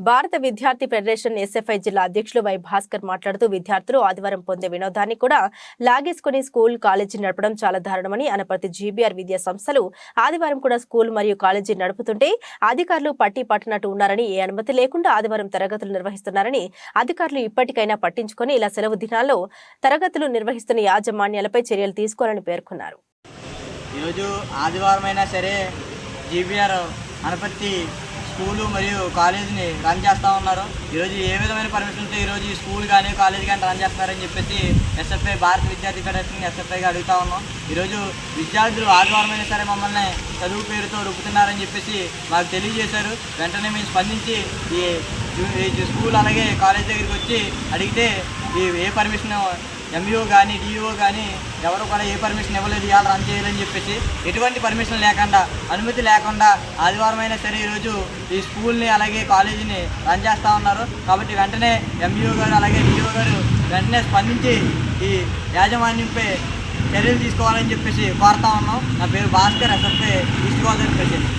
భారత విద్యార్థి federation SFI జిల్లా అధ్యక్షులు వై భాస్కర్ మాట్లాడుతూ విద్యార్థులు ఆదివారం పొందే వినోదాన్ని కూడా లాగేసుకుని స్కూల్ కాలేజీ నడపడం చాలా దారుణమని అనపర్తి జీబీఆర్ విద్యా సంస్థలు ఆదివారం కూడా స్కూల్ మరియు కాలేజీ నడుపుతుంటే అధికారులు పట్టి పట్టినట్టు ఉన్నారని ఏ అనుమతి లేకుండా ఆదివారం తరగతులు నిర్వహిస్తున్నారని అధికారులు ఇప్పటికైనా పట్టించుకొని ఇలా సెలవు దినాల్లో తరగతులు నిర్వహిస్తున్న యాజమాన్యాలపై చర్యలు తీసుకోవాలని పేర్కొన్నారు. ఈరోజు ఆదివారం అయినా సరే జీబీఆర్ అనపర్తి స్కూలు మరియు కాలేజీని రన్ చేస్తూ ఉన్నారు. ఈరోజు ఏ విధమైన పర్మిషన్తో ఈరోజు ఈ స్కూల్ కానీ కాలేజ్ కానీ రన్ చేస్తున్నారని చెప్పేసి ఎస్ఎఫ్ఐ భారత విద్యార్థి ఫెడరేషన్ ఎస్ఎఫ్ఐగా అడుగుతా ఉన్నాం. ఈరోజు విద్యార్థులు ఆదివారం అయినా సరే మమ్మల్ని చదువు పేరుతో రుపుతున్నారని చెప్పేసి మాకు తెలియజేశారు. వెంటనే మేము స్పందించి ఈ ఈ స్కూల్ అలాగే కాలేజ్ దగ్గరికి వచ్చి అడిగితే ఈ ఏ పర్మిషన్ ఎంఈఓ కానీ డిఈఓ కానీ ఎవరు కూడా ఏ పర్మిషన్ ఇవ్వలేదు ఇవాళ రన్ చేయాలని చెప్పేసి ఎటువంటి పర్మిషన్ లేకుండా అనుమతి లేకుండా ఆదివారం అయినా సరే ఈరోజు ఈ స్కూల్ని అలాగే కాలేజీని రన్ చేస్తూ ఉన్నారు. కాబట్టి వెంటనే ఎంఈఓ గారు అలాగే డిఈఓ గారు వెంటనే స్పందించి ఈ యాజమాన్యంపై చర్యలు తీసుకోవాలని చెప్పేసి కోరుతా ఉన్నాం. నా పేరు Bhaskar SFA east Godavari president